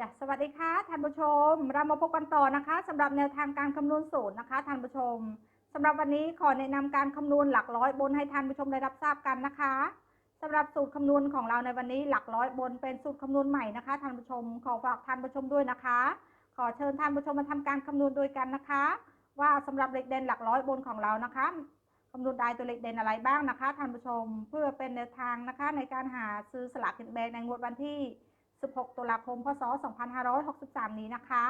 จ้ะสวัสดีค่ะท่านผู้ชม เรามาพบกันต่อนะคะสำหรับแนวทางการคำนวณสูตรนะคะท่านผู้ชมสำหรับวันนี้ขอแนะนำการคำนวณหลักร้อยบนให้ท่านผู้ชมได้รับทราบกันนะคะสำหรับสูตรคำนวณของเราในวันนี้หลักร้อยบนเป็นสูตรคำนวณใหม่นะคะท่านผู้ชม ขอฝากท่านผู้ชมด้วยนะคะ ขอเชิญท่านผู้ชมมาทำการคำนวณโดยกันนะคะ ว่าสำหรับเลขเด่นหลักร้อยบนของเรานะคะคำนวณได้ตัวเลขเด่นอะไรบ้างนะคะท่านผู้ชม เพื่อเป็นแนวทางนะคะในการหาซื้อสลากกินแบ่งในงวดวันที่ 16 ตุลาคม พศ 2563 นี้นะคะ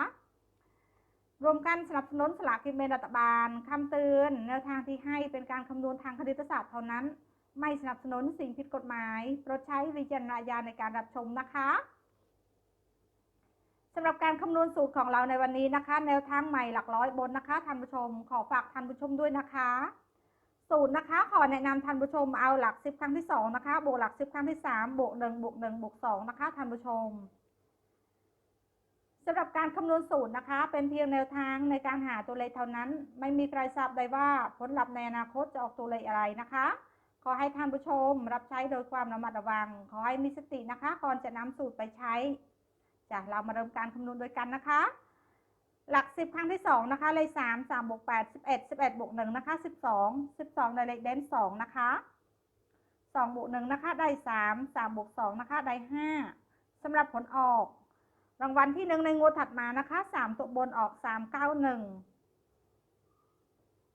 รวมกันสนับสนุนสลากกินแบ่งรัฐบาลคำเตือนแนวทางที่ให้เป็นการคำนวณทางคณิตศาสตร์เท่านั้น ไม่สนับสนุนสิ่งผิดกฎหมาย โปรดใช้วิจารณญาณในการรับชมนะคะสำหรับการคำนวณสูตรของเราในวันนี้นะคะ แนวทางใหม่หลักร้อยบนนะคะท่านผู้ชม ขอฝากท่านผู้ชมด้วยนะคะ สูตรนะคะ ขอแนะนำท่านผู้ชมเอาหลักสิบครั้งที่สองนะคะ บวกหลักสิบครั้งที่สามบวกหนึ่งบวกหนึ่งบวกสองนะคะท่านผู้ชมสำหรับการคำนวณสูตรนะคะ เป็นเพียงแนวทางในการหาตัวเลขเท่านั้น ไม่มีใครทราบได้ว่าผลลัพธ์ในอนาคตจะออกตัวเลขอะไรนะคะ ขอให้ท่านผู้ชมรับใช้โดยความระมัดระวัง ขอให้มีสตินะคะ ก่อนจะนำสูตรไปใช้จะเรามาเริ่มการคำนวณโดยกันนะคะ หลักสิบครั้งที่สองนะคะ เลขสามสามบวกแปดสิบเอ็ดสิบเอ็ดบวกหนึ่งนะคะสิบสองสิบสองในเลขเด่นสองนะคะสองบวกหนึ่งนะคะได้สามสามบวกสองนะคะได้ห้าสำหรับผลออก รางวัลที่หนึ่งในงวดถัดมานะคะสามตัวบนออกสามเก้าหนึ่ง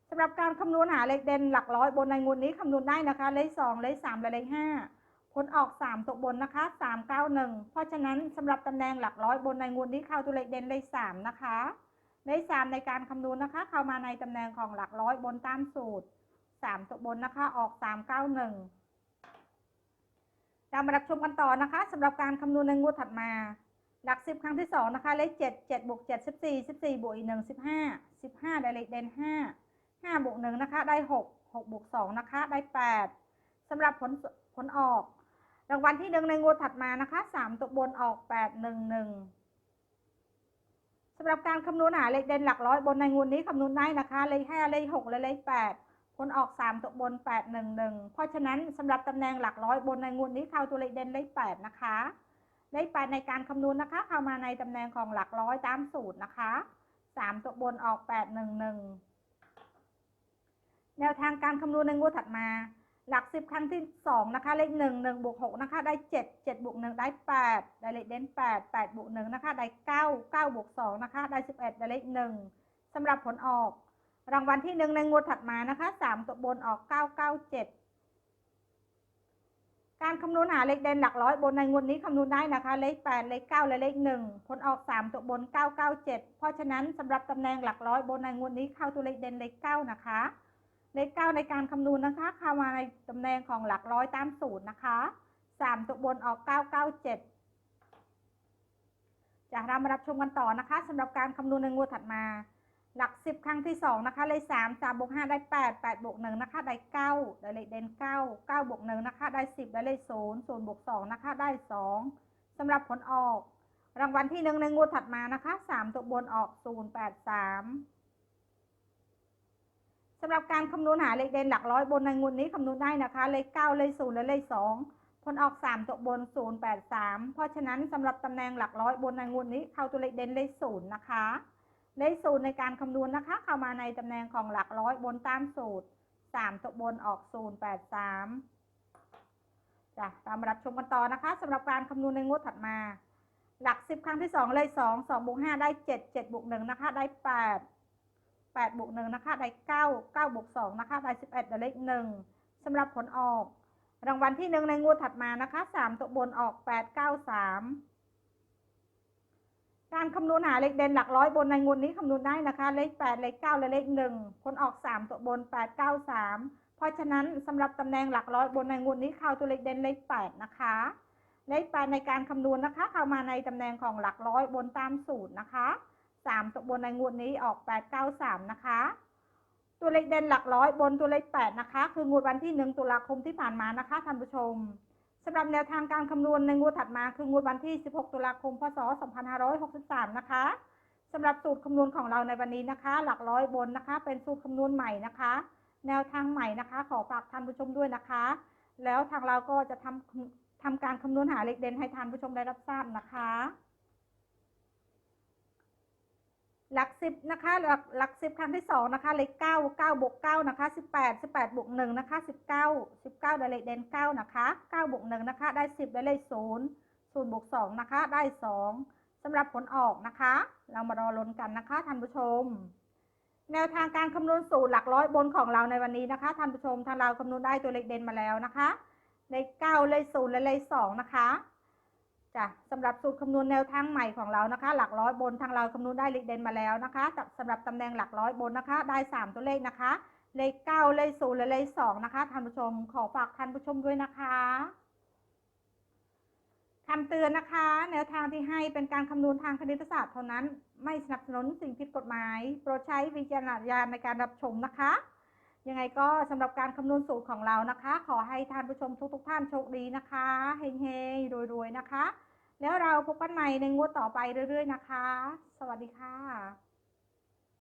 สำหรับการคำนวณหาเลขเด่นหลักร้อยบนในงวดนี้คำนวณได้นะคะ เลขสองเลขสามและเลขห้า ผลออกสามตัวบนนะคะสามเก้าหนึ่งเพราะฉะนั้นสำหรับตำแหน่งหลักร้อยบนในงวดนี้เข้าตัวเลขเด่นเลขสามนะคะ เลขสามในการคำนวณนะคะ เข้ามาในตำแหน่งของหลักร้อยบนตามสูตรสามตัวบนนะคะออกสามเก้าหนึ่งเรามารับชมกันต่อนะคะสำหรับการคำนวณในงวดถัดมา หลักสิบครั้งที่สองนะคะ เลขเจ็ดเจ็ดบวกเจ็ดสิบสี่สิบสี่บวกอีกหนึ่งสิบห้าสิบห้าได้เลขเด่นห้าห้าบวกหนึ่งนะคะ ได้หกหกบวกสองนะคะ ได้แปดสำหรับผลผลออก รางวัลที่หนึ่งในงวดถัดมานะคะสามตัวบนออกแปดหนึ่งหนึ่งสำหรับการคำนวณหาเลขเด่นหลักร้อยบนในงวดนี้คำนวณได้นะคะเลขห้าเลขหกและเลขแปดผลออกสามตัวบนแปดหนึ่งหนึ่งเพราะฉะนั้นสำหรับตำแหน่งหลักร้อยบนในงวดนี้เข้าตัวเลขเด่นเลขแปดนะคะเลขแปดในการคำนวณนะคะ เข้ามาในตำแหน่งของหลักร้อยตามสูตรนะคะสามตัวบนออกแปดหนึ่งหนึ่งแนวทางการคำนวณในงวดถัดมา หลักสิบครั้งที่สองนะคะเลขหนึ่งหนึ่งบวกหกนะคะได้เจ็ดเจ็ดบวกหนึ่งได้แปดได้เลขเด่นแปดแปดบวกหนึ่งนะคะได้เก้าเก้าบวกสองนะคะได้สิบเอ็ดได้เลขหนึ่งสำหรับผลออก รางวัลที่หนึ่งในงวดถัดมานะคะสามตัวบนออกเก้าเก้าเจ็ดการคำนวณหาเลขเด่นหลักร้อยบนในงวดนี้คำนวณได้นะคะ เลขแปดเลขเก้าและเลขหนึ่งผลออกสามตัวบนเก้าเก้าเจ็ดเพราะฉะนั้นสำหรับตำแหน่งหลักร้อยบนในงวดนี้เข้าตัวเลขเด่นเลขเก้านะคะ เลขเก้าในการคำนวณนะคะเข้ามาในตำแหน่งของหลักร้อยตามสูตรนะคะสามตัวบนออกเก้าเก้าเจ็ดจะเรามารับชมกันต่อนะคะสำหรับการคำนวณในงวดถัดมา หลักสิบครั้งที่สองนะคะเลขสามสามบวกห้าได้แปดแปดบวกหนึ่งนะคะได้เก้าได้เลขเด่นเก้าเก้าบวกหนึ่งนะคะได้สิบได้เลขศูนย์ศูนย์บวกสองนะคะได้สองสำหรับผลออก รางวัลที่หนึ่งในงวดถัดมานะคะสามตัวบนออกศูนย์แปดสาม สำหรับการคำนวณหาเลขเด่นหลักร้อยบนในงวดนี้คำนวณได้นะคะ เลขเก้าเลขศูนย์และเลขสองผลออกสามตัวบนศูนย์แปดสามเพราะฉะนั้นสำหรับตำแหน่งหลักร้อยบนในงวดนี้เข้าตัวเลขเด่นเลขศูนย์นะคะ เลขศูนย์ในการคำนวณนะคะ เข้ามาในตำแหน่งของหลักร้อยบนตามสูตรสามตัวบนออกศูนย์แปดสามจ้ะตามมารับชมกันต่อนะคะสำหรับการคำนวณในงวดถัดมา หลักสิบครั้งที่สองเลขสองสองบวกห้าได้เจ็ดเจ็ดบวกหนึ่งนะคะได้แปดแปดบวกหนึ่งนะคะ ได้เก้าเก้าบวกสองนะคะ ได้สิบเอ็ดได้เลขหนึ่งสำหรับผลออก รางวัลที่หนึ่งในงวดถัดมานะคะสามตัวบนออกแปดเก้าสามการคำนวณหาเลขเด่นหลักร้อยบนในงวดนี้คำนวณได้นะคะ เลขแปดเลขเก้าและเลขหนึ่งผลออกสามตัวบนแปดเก้าสามเพราะฉะนั้นสำหรับตำแหน่งหลักร้อยบนในงวดนี้เข้าตัวเลขเด่นเลขแปดนะคะ เลขแปดในการคำนวณนะคะ เข้ามาในตำแหน่งของหลักร้อยบนตามสูตรนะคะ สามตัวบนในงวดนี้ออกแปดเก้าสามนะคะ ตัวเลขเด่นหลักร้อยบนตัวเลขแปดนะคะ คืองวดวันที่หนึ่งตุลาคมที่ผ่านมานะคะท่านผู้ชมสำหรับแนวทางการคำนวณในงวดถัดมาคืองวดวันที่ 16 ตุลาคม พศ 2563 นะคะสำหรับสูตรคำนวณของเราในวันนี้นะคะ หลักร้อยบนนะคะ เป็นสูตรคำนวณใหม่นะคะ แนวทางใหม่นะคะ ขอฝากท่านผู้ชมด้วยนะคะ แล้วทางเราก็จะทำทำการคำนวณหาเลขเด่นให้ท่านผู้ชมได้รับทราบนะคะ หลักสิบนะคะหลักหลักสิบครั้งที่สองนะคะเลขเก้าเก้าบวกเก้านะคะสิบแปดสิบแปดบวกหนึ่งนะคะสิบเก้าสิบเก้าได้เลขเด่นเก้านะคะเก้าบวกหนึ่งนะคะได้สิบได้เลขศูนย์ศูนย์บวกสองนะคะได้สองสำหรับผลออกนะคะ เรามารอลุ้นกันนะคะท่านผู้ชม แนวทางการคำนวณสูตรหลักร้อยบนของเราในวันนี้นะคะท่านผู้ชมทางเราคำนวณได้ตัวเลขเด่นมาแล้วนะคะเลขเก้าเลขศูนย์และเลขสองนะคะ จ้ะสำหรับสูตรคำนวณแนวทางใหม่ของเรานะคะ หลักร้อยบนทางเราคำนวณได้เลขเด่นมาแล้วนะคะสำสำหรับตำแหน่งหลักร้อยบนนะคะ ได้สามตัวเลขนะคะ เลขเก้าเลขศูนย์และเลขสองนะคะท่านผู้ชมขอฝากท่านผู้ชมด้วยนะคะคำเตือนนะคะ แนวทางที่ให้เป็นการคำนวณทางคณิตศาสตร์เท่านั้น ไม่สนับสนุนสิ่งผิดกฎหมาย โปรดใช้วิจารณญาณในการรับชมนะคะ ยังไงก็สำหรับการคำนวณสูตรของเรานะคะ ขอให้ท่านผู้ชมทุกๆทท่านโชคดีนะคะเฮงๆรวยๆนะคะ แล้วเราพบกันใหม่ในงวดต่อไปเรื่อย ๆ นะคะ สวัสดีค่ะ